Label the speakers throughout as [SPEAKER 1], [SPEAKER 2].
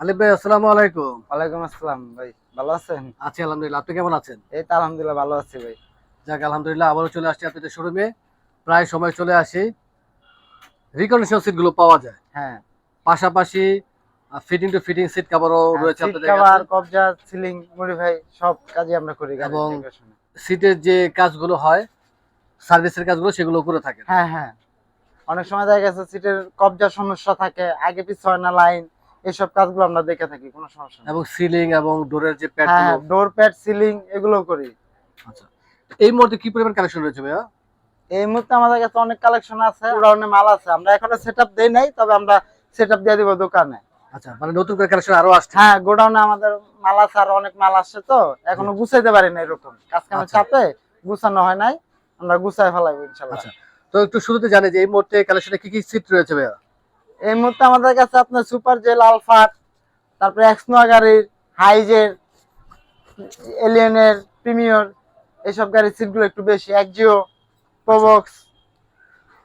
[SPEAKER 1] আলিফ ভাই আসসালামু আলাইকুম।
[SPEAKER 2] ওয়ালাইকুম আসসালাম ভাই ভালো আছেন?
[SPEAKER 1] আছি আলহামদুলিল্লাহ। আপনি কেমন আছেন?
[SPEAKER 2] এই তো আলহামদুলিল্লাহ ভালো আছি ভাই।
[SPEAKER 1] যাক আলহামদুলিল্লাহ আবারও চলে আসছি আপনাদের শোরুমে প্রায় সময় চলে আসি। রিকন্ডিশন সিটগুলো পাওয়া যায়।
[SPEAKER 2] হ্যাঁ।
[SPEAKER 1] পাশাপাশি ফিটিং টু ফিটিং সিট কাভারও রয়েছে আপনাদের
[SPEAKER 2] কভার কবজা সিলিং মডিফাই সব কাজই আমরা করি
[SPEAKER 1] এবং সিটের যে কাজগুলো হয় সার্ভিসের কাজগুলো সেগুলো করে থাকেন।
[SPEAKER 2] হ্যাঁ হ্যাঁ। অনেক সময় দেখা গেছে সিটের কবজা সমস্যা থাকে আগে পিছু হয় না লাইন এইসব কাজগুলো আমরা দেখে থাকি কোনো সমস্যা
[SPEAKER 1] এবং সিলিং এবং ডোরের যে
[SPEAKER 2] হ্যাঁ ডোর প্যাড সিলিং এগুলো করি।
[SPEAKER 1] আচ্ছা। এই মুহূর্তে কি পরিমাণ কালেকশন রয়েছে ভাইয়া?
[SPEAKER 2] এই মুহূর্তে আমাদের কাছে অনেক কালেকশন আছে গোডাউনে মাল আছে। আমরা এখনও সেটআপ দেই নাই তবে আমরা সেটআপ দিয়ে দিব দোকানে।
[SPEAKER 1] আচ্ছা মানে নতুন করে কালেকশন আরও আসছে।
[SPEAKER 2] হ্যাঁ গোডাউনে আমাদের মাল আছে আর অনেক মাল আসছে তো। এখনও গুছাইতে পারি না এরকম। কাজ কামের
[SPEAKER 1] আচ্ছা।
[SPEAKER 2] চাপে গুছানো হয় নাই। আমরা গুছাই ফেলাইবো ইনশাল্লাহ।
[SPEAKER 1] আচ্ছা। তো একটু শুরুতে জানি যে এই মুহূর্তে কালেকশনে কি কি সিট রয়েছে ভাইয়া?
[SPEAKER 2] এই মুহূর্তে আমাদের কাছে আপনার সুপার জেল আলফাট তারপরে এক্সনোয়া গাড়ির হাইজের এলিয়েনের প্রিমিয়র এইসব গাড়ির সিটগুলো একটু বেশি। একজিও প্রবক্স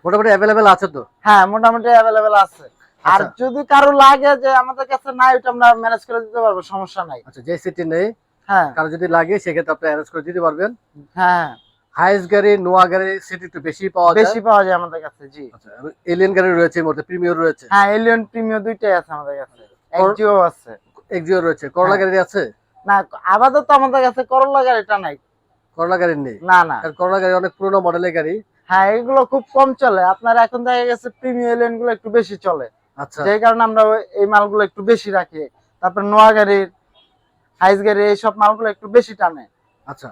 [SPEAKER 1] মোটামুটি অ্যাভেলেবেল আছে তো?
[SPEAKER 2] হ্যাঁ মোটামুটি অ্যাভেলেবেল আছে। আর
[SPEAKER 1] আচ্ছা।
[SPEAKER 2] যদি কারও লাগে যে আমাদের কাছে নাই ওটা আমরা ম্যানেজ করে দিতে পারব সমস্যা নাই।
[SPEAKER 1] আচ্ছা যে সিটি নেই
[SPEAKER 2] হ্যাঁ।
[SPEAKER 1] কারও যদি লাগে সেক্ষেত্রে আপনি অ্যারেঞ্জ করে দিতে পারবেন।
[SPEAKER 2] হ্যাঁ।
[SPEAKER 1] হাইস গাড়ি নোয়া গাড়ি সিট একটু বেশি পাওয়া যায়?
[SPEAKER 2] বেশি পাওয়া যায় আমাদের কাছে জি।
[SPEAKER 1] আচ্ছা এলিয়ান গাড়ি রয়েছে এই মুহূর্তে প্রিমিয়র রয়েছে?
[SPEAKER 2] হ্যাঁ এলিয়ন প্রিমিয়র দুইটাই আছে আমাদের কাছে। একজিও আছে।
[SPEAKER 1] এক্সিও রয়েছে। করলা। গাড়ি আছে?
[SPEAKER 2] না আপাতত আমাদের কাছে করলা গাড়িটা নাই।
[SPEAKER 1] করলা গাড়ি নেই?
[SPEAKER 2] না না।
[SPEAKER 1] করলা গাড়ি অনেক পুরোনো মডেলের গাড়ি।
[SPEAKER 2] হ্যাঁ এগুলো খুব কম চলে। আপনার এখন দেখা গেছে প্রিমিয়ার এলিয়নগুলো একটু বেশি চলে।
[SPEAKER 1] আচ্ছা।
[SPEAKER 2] যেই কারণে আমরা এই মালগুলো একটু বেশি রাখি। তারপর নোয়া গাড়ির হাইস গাড়ি এইসব মালগুলো একটু বেশি টানে।
[SPEAKER 1] আচ্ছা।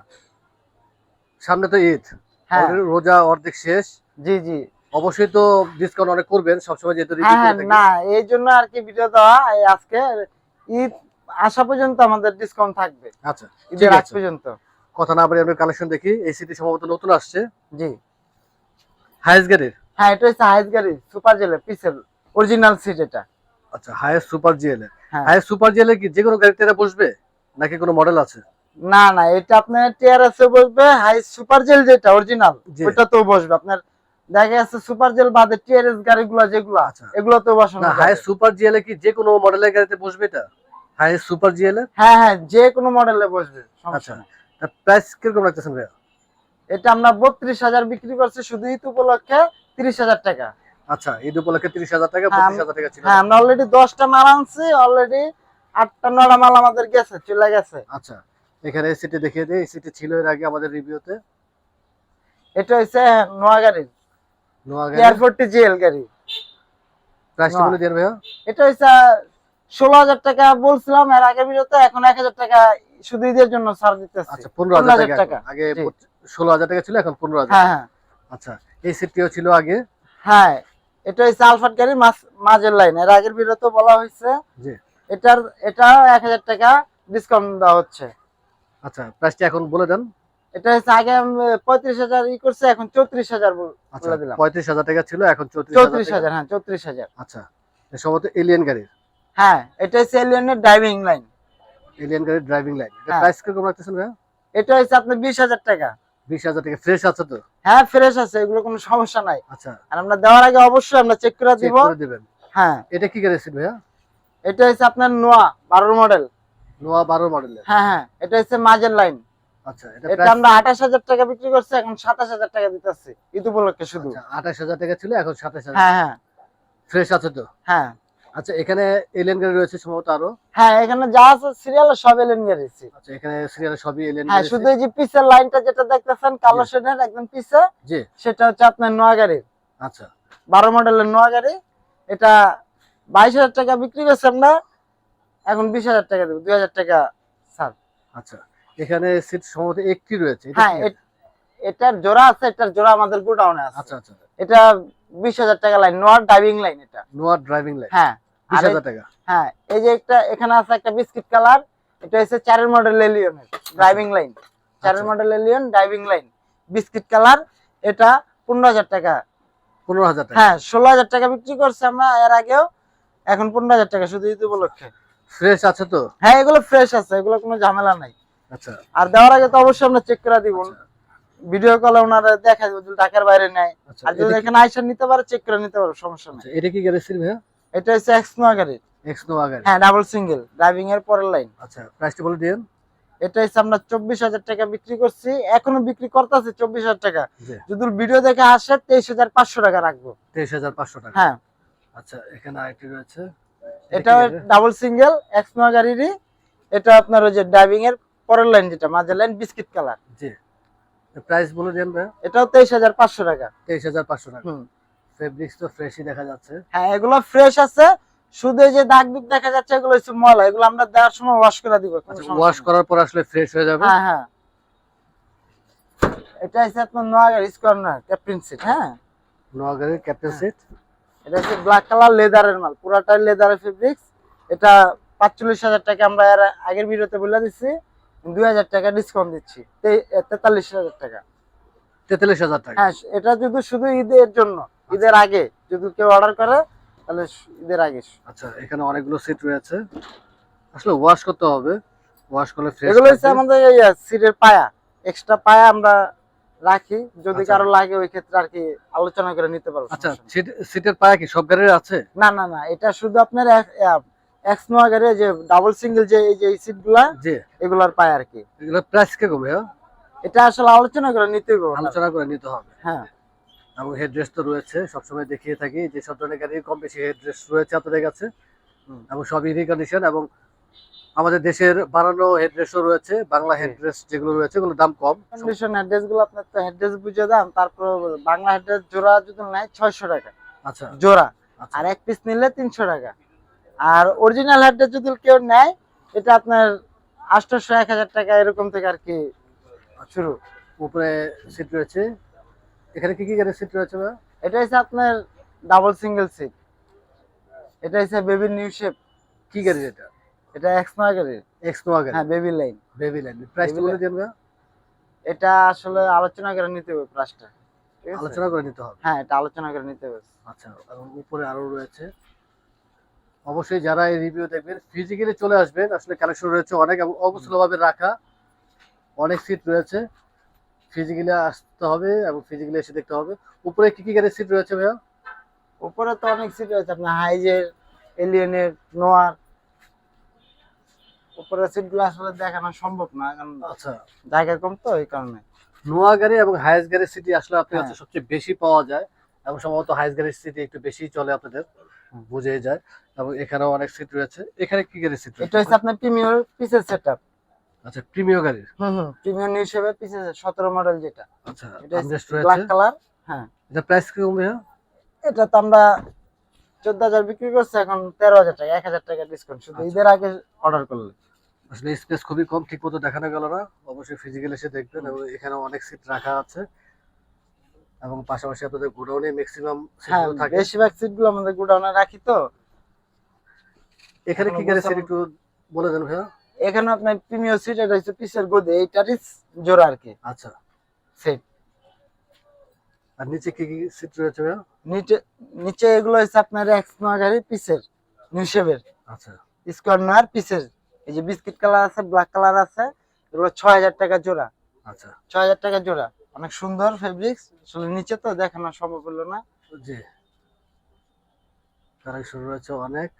[SPEAKER 1] সামনে তো ঈদ।
[SPEAKER 2] হ্যাঁ।
[SPEAKER 1] রোজা অর্ধেক শেষ।
[SPEAKER 2] জি জি।
[SPEAKER 1] অবশ্যই তো ডিসকাউন্ট অনেক করবেন সবসময় যেহেতু
[SPEAKER 2] হ্যাঁ হ্যাঁ না এই জন্য আর কি ভিডিও দেওয়া আজকে ঈদ আসা পর্যন্ত আমাদের ডিসকাউন্ট থাকবে।
[SPEAKER 1] আচ্ছা
[SPEAKER 2] ঈদের আগ পর্যন্ত।
[SPEAKER 1] কথা না বলে আমরা কালেকশন দেখি। এই সিটি সম্ভবত নতুন আসছে।
[SPEAKER 2] জি।
[SPEAKER 1] হাইস গাড়ির
[SPEAKER 2] হ্যাঁ এটা হচ্ছে হাইস গাড়ি সুপার জেলে পিসেল অরিজিনাল সিট এটা।
[SPEAKER 1] আচ্ছা হাইস সুপার
[SPEAKER 2] হ্যাঁ।
[SPEAKER 1] হাইস সুপার এর কি যে কোনো গাড়িতে এটা বসবে? নাকি কোনো মডেল আছে?
[SPEAKER 2] না না এটা আপনার টিআরএস এ বসবে হাই সুপার জেল যেটা অরিজিনাল। ওটা তো বসবে। আপনার দেখা যাচ্ছে সুপার জেল বাদে টিআরএস গাড়িগুলো যেগুলো
[SPEAKER 1] আচ্ছা।
[SPEAKER 2] এগুলো তো বসানো
[SPEAKER 1] না। হাইস সুপার জিএল এ কি যে কোনো মডেলের গাড়িতে বসবে এটা? হাইস সুপার এর
[SPEAKER 2] হ্যাঁ হ্যাঁ যে কোনো মডেলে বসবে
[SPEAKER 1] আচ্ছা। প্রাইস কীরকম রাখতেছেন ভাইয়া?
[SPEAKER 2] এটা আমরা বত্রিশ হাজার বিক্রি করছি শুধু ঈদ উপলক্ষে তিরিশ হাজার টাকা।
[SPEAKER 1] আচ্ছা ঈদ উপলক্ষে তিরিশ হাজার টাকা
[SPEAKER 2] হ্যাঁ,
[SPEAKER 1] পঁচিশ হাজার টাকা ছিল।
[SPEAKER 2] হ্যাঁ আমরা অলরেডি দশটা মাল আনছি অলরেডি আটটা নটা মাল আমাদের গেছে চলে গেছে।
[SPEAKER 1] আচ্ছা। এখানে সিটি দেখিয়ে দিই। এই সিটি ছিল এর আগে আমাদের রিভিউতে
[SPEAKER 2] এটা হচ্ছে নোয়া গাড়ির
[SPEAKER 1] নোয়া গাড়ি
[SPEAKER 2] এয়ারপোর্টটি জিএল গাড়ি।
[SPEAKER 1] প্রাইসটা। বলে দেন ভাইয়া?
[SPEAKER 2] এটা ষোলো হাজার টাকা বলছিলাম এর আগের ভিডিওতে এখন এক হাজার টাকা শুধু ঈদের জন্য ছাড় দিতেছি।
[SPEAKER 1] আচ্ছা
[SPEAKER 2] 15,000
[SPEAKER 1] টাকা। আগে
[SPEAKER 2] জি।
[SPEAKER 1] ষোলো হাজার টাকা ছিল এখন পনেরো হাজার।
[SPEAKER 2] হ্যাঁ হ্যাঁ।
[SPEAKER 1] আচ্ছা এই সিটটিও ছিল আগে?
[SPEAKER 2] হ্যাঁ এটা হচ্ছে আলফাট গাড়ি মাঝের লাইন এর আগের ভিডিওতে বলা হয়েছে
[SPEAKER 1] জি।
[SPEAKER 2] এটার এটা এক হাজার টাকা ডিসকাউন্ট দেওয়া হচ্ছে।
[SPEAKER 1] আচ্ছা প্রাইসটা এখন বলে দেন।
[SPEAKER 2] এটা হচ্ছে আগে পঁয়ত্রিশ হাজার ই করছে এখন চৌত্রিশ হাজার
[SPEAKER 1] আচ্ছা
[SPEAKER 2] বলে দিলাম।
[SPEAKER 1] পঁয়ত্রিশ হাজার টাকা ছিল এখন চৌত্রিশ হাজার
[SPEAKER 2] হ্যাঁ চৌত্রিশ হাজার।
[SPEAKER 1] আচ্ছা সম্ভবত এলিয়ান গাড়ির।
[SPEAKER 2] হ্যাঁ এটা হচ্ছে এলিয়নের ড্রাইভিং লাইন
[SPEAKER 1] এলিয়ান গাড়ির ড্রাইভিং লাইন এটা
[SPEAKER 2] হ্যাঁ।
[SPEAKER 1] প্রাইস কীরকম রাখতেছেন
[SPEAKER 2] এটা হচ্ছে আপনার বিশ হাজার টাকা।
[SPEAKER 1] বিশ হাজার টাকা ফ্রেশ আছে তো?
[SPEAKER 2] হ্যাঁ ফ্রেশ আছে এগুলো কোনো সমস্যা নাই।
[SPEAKER 1] আচ্ছা।
[SPEAKER 2] আর আমরা দেওয়ার আগে অবশ্যই আমরা চেক করে দিব।
[SPEAKER 1] দিবেন।
[SPEAKER 2] হ্যাঁ।
[SPEAKER 1] এটা কি গাড়ি সিট ভাইয়া?
[SPEAKER 2] এটা হচ্ছে আপনার নোয়া বারোর মডেল
[SPEAKER 1] নোয়া বারো মডেলের?
[SPEAKER 2] হ্যাঁ হ্যাঁ এটা হচ্ছে মাঝের লাইন
[SPEAKER 1] আচ্ছা এটা
[SPEAKER 2] আমরা আঠাশ হাজার টাকা বিক্রি করছি এখন সাতাশ হাজার টাকা দিতেছি ঈদ উপলক্ষে শুধু।
[SPEAKER 1] আঠাশ হাজার টাকা ছিল এখন সাতাশ হাজার।
[SPEAKER 2] হ্যাঁ হ্যাঁ।
[SPEAKER 1] ফ্রেশ আছে তো?
[SPEAKER 2] হ্যাঁ।
[SPEAKER 1] আচ্ছা এখানে এলিয়ান গাড়ি রয়েছে সম্ভবত আরও?
[SPEAKER 2] হ্যাঁ এখানে যা আছে সিরিয়াল সব এলেন গেছি
[SPEAKER 1] আচ্ছা এখানে সিরিয়ালে সবই এলিয়ান
[SPEAKER 2] হ্যাঁ শুধু এই যে পিসের লাইনটা যেটা দেখতেছেন কালো শেডের একদম পিছে
[SPEAKER 1] জি।
[SPEAKER 2] সেটা হচ্ছে আপনার নোয়া গাড়ির।
[SPEAKER 1] আচ্ছা।
[SPEAKER 2] বারো মডেলের নোয়া গাড়ি এটা বাইশ হাজার টাকা বিক্রি করছি আমরা এখন বিশ হাজার টাকা দেবো দুই হাজার টাকা ছাড়।
[SPEAKER 1] আচ্ছা এখানে সিট সম্ভবত একটি রয়েছে
[SPEAKER 2] হ্যাঁ এটার জোড়া আছে এটার জোড়া আমাদের গোডাউনে আছে।
[SPEAKER 1] আচ্ছা আচ্ছা
[SPEAKER 2] এটা বিশ হাজার টাকা লাইন নোয়ার ড্রাইভিং লাইন এটা।
[SPEAKER 1] নোয়া ড্রাইভিং লাইন
[SPEAKER 2] হ্যাঁ
[SPEAKER 1] বিশ
[SPEAKER 2] এই-
[SPEAKER 1] হাজার টাকা।
[SPEAKER 2] হ্যাঁ এই যে একটা এখানে আছে একটা বিস্কিট কালার এটা হচ্ছে চারের মডেল এলিয়নের ড্রাইভিং লাইন চারের
[SPEAKER 1] আচ্ছা।
[SPEAKER 2] Model Allion driving line biscuit colour এটা পনেরো হাজার টাকা।
[SPEAKER 1] পনেরো হাজার টাকা।
[SPEAKER 2] হ্যাঁ ষোলো হাজার টাকা বিক্রি করছে আমরা এর আগেও এখন পনেরো হাজার টাকা শুধু ঈদ উপলক্ষে।
[SPEAKER 1] ফ্রেশ আছে তো?
[SPEAKER 2] হ্যাঁ এগুলো ফ্রেশ আছে এগুলো কোনো ঝামেলা নাই।
[SPEAKER 1] আচ্ছা।
[SPEAKER 2] আর দেওয়ার আগে তো অবশ্যই আমরা চেক করে দিব। ভিডিও কলে ওনারা দেখা যদি ঢাকার বাইরে নেয়।
[SPEAKER 1] আচ্ছা
[SPEAKER 2] আর যদি এখানে আইসা নিতে পারে চেক করে নিতে পারো সমস্যা নেই।
[SPEAKER 1] আচ্ছা, এটা কি গাড়ি ভাইয়া?
[SPEAKER 2] এটা হচ্ছে এক্স নোয়া গাড়ি
[SPEAKER 1] এক্স নোয়া গাড়ি
[SPEAKER 2] হ্যাঁ ডাবল সিঙ্গেল ড্রাইভিং এর পরের লাইন
[SPEAKER 1] আচ্ছা প্রাইসটা বলে দিন
[SPEAKER 2] এটা হচ্ছে আমরা চব্বিশ হাজার টাকা বিক্রি করছি এখনও বিক্রি করতেছি চব্বিশ হাজার টাকা। যদি ভিডিও দেখে আসে তেইশ হাজার পাঁচশো টাকা রাখব।
[SPEAKER 1] তেইশ হাজার পাঁচশো টাকা।
[SPEAKER 2] হ্যাঁ।
[SPEAKER 1] আচ্ছা এখানে আরেকটি রয়েছে।
[SPEAKER 2] এটা ডাবল সিঙ্গেল এক্সমা গাড়িরই এটা আপনার ওই যে ড্রাইভিং এর পরের লাইন যেটা মাঝের লাইন বিস্কিট কালার
[SPEAKER 1] জি। প্রাইস বলে দিন ভাই।
[SPEAKER 2] এটাও তেইশ হাজার পাঁচশো টাকা।
[SPEAKER 1] তেইশ হাজার পাঁচশো টাকা।
[SPEAKER 2] হুম।
[SPEAKER 1] ফেব্রিক্স তো ফ্রেশই দেখা যাচ্ছে।
[SPEAKER 2] হ্যাঁ এগুলো ফ্রেশ আছে। শুধু যে দাগ দুগ দেখা যাচ্ছে এগুলো হচ্ছে ময়লা। এগুলো আমরা দেওয়ার সময় ওয়াশ করে দিব
[SPEAKER 1] আচ্ছা ওয়াশ করার পর আসলে ফ্রেশ হয়ে যাবে?
[SPEAKER 2] হ্যাঁ হ্যাঁ। এটা হচ্ছে আপনার নোয়াগাড়ি স্কর্নার ক্যাপ্টেন সিট হ্যাঁ।
[SPEAKER 1] নোয়া গাড়ির ক্যাপ্টেন। সিট
[SPEAKER 2] এটা হচ্ছে ব্ল্যাক কালার লেদারের মাল। পুরাটাই লেদারের ফেব্রিক্স এটা পাঁচচল্লিশ হাজার টাকা আমরা এর আগের ভিডিওতে বলে দিচ্ছি। দুই হাজার টাকা ডিসকাউন্ট দিচ্ছি। তেতাল্লিশ হাজার টাকা।
[SPEAKER 1] তেতাল্লিশ হাজার টাকা।
[SPEAKER 2] হ্যাঁ এটা যদি শুধু ঈদের জন্য ঈদের আগে যদি কেউ অর্ডার করে তাহলে ঈদের আগে।
[SPEAKER 1] আচ্ছা এখানে অনেকগুলো সিট রয়েছে। আসলে ওয়াশ করতে হবে। ওয়াশ করলে ফ্রেশ
[SPEAKER 2] এগুলো হচ্ছে আমাদের এই সিটের পায়া। এক্সট্রা পায়া আমরা রাখি যদি
[SPEAKER 1] আচ্ছা।
[SPEAKER 2] কারও লাগে ওই ক্ষেত্রে আর কি আলোচনা করে নিতে পারব
[SPEAKER 1] আচ্ছা সিটের পায়া কি সব গাড়ির আছে?
[SPEAKER 2] না না না এটা শুধু আপনার এক্স নোয়া গাড়ি যে ডাবল সিঙ্গেল যে এই যে
[SPEAKER 1] সিটগুলা
[SPEAKER 2] এগুলার পায় আর কি।
[SPEAKER 1] এগুলো প্রাইস কে কমে?
[SPEAKER 2] এটা আসলে আলোচনা করে নিতে হবে।
[SPEAKER 1] আলোচনা করে নিতে হবে।
[SPEAKER 2] হ্যাঁ।
[SPEAKER 1] এবং হেডরেস্ট তো রয়েছে সবসময় দেখিয়ে থাকি যে সব ধরনের গাড়ির কম বেশি হেডরেস্ট রয়েছে আপনাদের কাছে। এবং সবই রিকন্ডিশন এবং আমাদের দেশের বানানো হেডড্রেসও রয়েছে বাংলা হেডড্রেস যেগুলো রয়েছে ওগুলো দাম কম।
[SPEAKER 2] কন্ডিশন অ্যাড্রেসগুলো আপনার তো অ্যাড্রেস বুঝে দাম তারপর বাংলা অ্যাড্রেস জোড়া যদি নেয় ছয়শো টাকা।
[SPEAKER 1] আচ্ছা।
[SPEAKER 2] জোড়া।
[SPEAKER 1] আচ্ছা।
[SPEAKER 2] আর এক পিস নিলে তিনশো টাকা। আর অরিজিনাল হেডড্রেস যদি কেউ নেয় এটা আপনার আটশোশো এক হাজার টাকা এরকম থেকে আর কি শুরু।
[SPEAKER 1] উপরে সিট রয়েছে। এখানে কি কি গাড়ির সিট রয়েছে?
[SPEAKER 2] এটা হচ্ছে আপনার ডাবল সিঙ্গেল সিট এটা হচ্ছে বেবি নিউ শেপ
[SPEAKER 1] কি গাড়ি এটা?
[SPEAKER 2] এটা এক্স নয়
[SPEAKER 1] এক্স নোয়া
[SPEAKER 2] হ্যাঁ baby line
[SPEAKER 1] baby line price বলে। দিন?
[SPEAKER 2] এটা আসলে আলোচনা করে নিতে হবে প্রাইসটা
[SPEAKER 1] আলোচনা করে নিতে হবে?
[SPEAKER 2] হ্যাঁ এটা আলোচনা করে নিতে হবে।
[SPEAKER 1] আচ্ছা এবং উপরে আরও রয়েছে। অবশ্যই যারা এই রিভিউ দেখবেন ফিজিক্যালি চলে আসবেন। আসলে কালেকশন রয়েছে অনেক এবং অগোছলভাবে রাখা। অনেক সিট রয়েছে। ফিজিক্যালি আসতে হবে এবং ফিজিক্যালি এসে দেখতে হবে। উপরে কি কি গাড়ির সিট রয়েছে ভাইয়া?
[SPEAKER 2] উপরে তো অনেক সিট আছে আপনার হাইজের এলিয়েনের নোয়ার উপরে সিটগুলো আসলে দেখানো সম্ভব না কারণ
[SPEAKER 1] আচ্ছা।
[SPEAKER 2] জায়গা কম তো এই কারণে।
[SPEAKER 1] নোয়া গাড়ি এবং হাইস গাড়ির সিটি আসলে আপনার কাছে
[SPEAKER 2] হ্যাঁ।
[SPEAKER 1] সবচেয়ে বেশি পাওয়া যায় এবং সম্ভবত হাইস গাড়ির সিটি একটু বেশি চলে আপনাদের। বুঝে যায়। এবং এখানেও অনেক সিট রয়েছে। এখানে কি গাড়ির সিট
[SPEAKER 2] এটা হচ্ছে আপনার প্রিমিয়ার পিসের সেট আপ
[SPEAKER 1] আচ্ছা প্রিমিয় গাড়ির?
[SPEAKER 2] হুম হুম প্রিমিয়ার হিসেবে পিসের সতেরো মডেল যেটা।
[SPEAKER 1] আচ্ছা
[SPEAKER 2] এটা ব্ল্যাক কালার হ্যাঁ।
[SPEAKER 1] এটা প্রাইস কীরকম ভাইয়া?
[SPEAKER 2] এটা তো আমরা চোদ্দ হাজার বিক্রি করছি এখন তেরো হাজার টাকা এক হাজার টাকা ডিসকাউন্ট শুধু
[SPEAKER 1] আচ্ছা।
[SPEAKER 2] ঈদের আগে অর্ডার করলে
[SPEAKER 1] আসলে স্পেস খুবই কম ঠিক মতো দেখানো গেল না। অবশ্যই ফিজিক্যাল এসে দেখবেন এবং এখানে অনেক সিট রাখা আছে। এবং পাশাপাশি আপনাদের গোডাউনে ম্যাক্সিমাম সিটগুলো থাকে।
[SPEAKER 2] বেশিরভাগ সিটগুলো আমাদের গোডাউনে রাখি তো।
[SPEAKER 1] এখানে কি গাড়ি সিট একটু বলে দেন ভাইয়া।
[SPEAKER 2] এখানে আপনার প্রিমিয়ার সিট এটা হচ্ছে পিসের গদি এইটারই জোড়া আর কি।
[SPEAKER 1] আচ্ছা।
[SPEAKER 2] সেট
[SPEAKER 1] আর নিচে কি কি সিট রয়েছে ভাইয়া?
[SPEAKER 2] নিচে নিচে এগুলো হচ্ছে আপনার এক্স গাড়ি পিসের নিউশেপের
[SPEAKER 1] আচ্ছা।
[SPEAKER 2] স্কোয়ার নয় পিসের। এই যে বিস্কিট কালার আছে ব্ল্যাক কালার আছে এগুলো ছয় হাজার টাকা জোড়া।
[SPEAKER 1] আচ্ছা।
[SPEAKER 2] ছয় হাজার টাকা জোড়া। অনেক সুন্দর ফেব্রিক্স আসলে নিচে তো দেখানো সম্ভব হলো না।
[SPEAKER 1] জি। কালেকশন রয়েছে অনেক।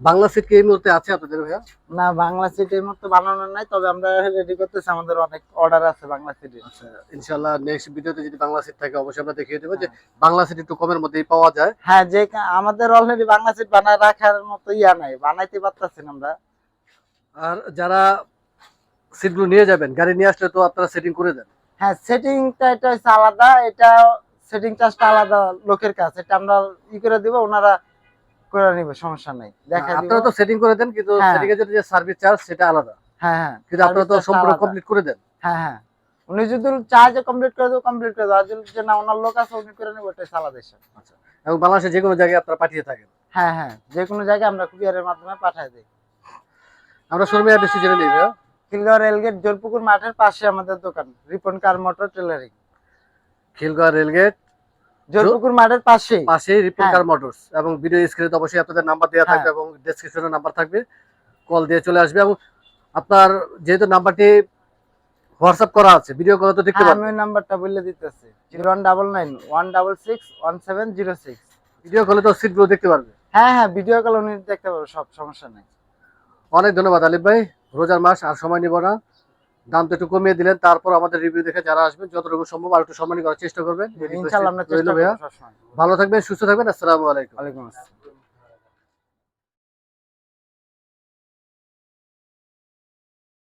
[SPEAKER 1] বাংলা সিট কি এই মুহূর্তে আছে আপনাদের ভাইয়া?
[SPEAKER 2] না বাংলা সিটের মতো বানানো নাই তবে আমরা রেডি করতেছি আমাদের অনেক অর্ডার আছে বাংলা সিটের
[SPEAKER 1] আচ্ছা ইনশাআল্লাহ নেক্সট ভিডিওতে যদি বাংলা সিট থাকে অবশ্যই আমরা দেখিয়ে দেবো যে বাংলা সিট একটু কমের মধ্যেই পাওয়া যায়।
[SPEAKER 2] হ্যাঁ যে আমাদের অলরেডি বাংলা সিট বানায় রাখার মতো ইয়া নাই বানাইতে পারতেছি না আমরা।
[SPEAKER 1] আর যারা সিটগুলো নিয়ে যাবেন গাড়ি নিয়ে আসলে তো আপনারা সেটিং করে দেন।
[SPEAKER 2] হ্যাঁ সেটিংটা এটা হচ্ছে আলাদা এটা সেটিং চার্জটা আলাদা লোকের কাছে এটা আমরা ই করে দিব ওনারা করে নিবে সমস্যা নাই। দেখা দিব
[SPEAKER 1] আপনারা তো সেটিং করে দেন কিন্তু
[SPEAKER 2] হ্যাঁ।
[SPEAKER 1] সেটিং এর যে সার্ভিস চার্জ সেটা আলাদা।
[SPEAKER 2] হ্যাঁ হ্যাঁ।
[SPEAKER 1] কিন্তু আপনারা তো সম্পূর্ণ কমপ্লিট করে দেন।
[SPEAKER 2] হ্যাঁ হ্যাঁ। উনি যদি যে কমপ্লিট করে দেবো কমপ্লিট করে দেবো। আর যদি না ওনার লোক আছে উনি করে নেব ওটাই আলাদা বিষয়।
[SPEAKER 1] এবং বাংলাদেশে যে কোনো জায়গায় আপনারা পাঠিয়ে থাকেন।
[SPEAKER 2] হ্যাঁ হ্যাঁ। যে কোনো জায়গায় আমরা কুরিয়ারের মাধ্যমে পাঠাই দিই।
[SPEAKER 1] আমরা শোরুমে অ্যাড্রেস জেনে নিই।
[SPEAKER 2] খিলগাঁও রেলগেট জলপুকুর মাঠের পাশে আমাদের দোকান। Ripon car motor tailoring.
[SPEAKER 1] Khilgaon rail gate
[SPEAKER 2] Jalpukur মাঠের পাশেই।
[SPEAKER 1] পাশেই রিপন
[SPEAKER 2] হ্যাঁ।
[SPEAKER 1] মোটরস এবং ভিডিও স্ক্রিনে অবশ্যই আপনাদের নাম্বার দেওয়া থাকবে
[SPEAKER 2] হ্যাঁ।
[SPEAKER 1] এবং ডেসক্রিপশনে নাম্বার থাকবে। কল দিয়ে চলে আসবে এবং আপনার যেহেতু নাম্বারটি হোয়াটসঅ্যাপ করা আছে ভিডিও কলে তো দেখতে
[SPEAKER 2] হ্যাঁ, আমি নাম্বারটা বলে দিতেছি। Zero one double nine one double six one seven zero six.
[SPEAKER 1] Video কলে তো সিটগুলো দেখতে পারবে।
[SPEAKER 2] হ্যাঁ হ্যাঁ ভিডিও কল উনি দেখতে পারব সব সমস্যা নেই।
[SPEAKER 1] অনেক ধন্যবাদ আলিফ ভাই। রোজার মাস আর সময় নিব না। দাম তো একটু কমিয়ে দিলেন তারপর আমাদের রিভিউ দেখে যারা আসবেন যতটুকু সম্ভব আর একটু সম্মানী করার চেষ্টা করবেন। ভালো থাকবেন সুস্থ থাকবেন আসসালামু আলাইকুম।
[SPEAKER 2] আলাইকুম আসসালাম।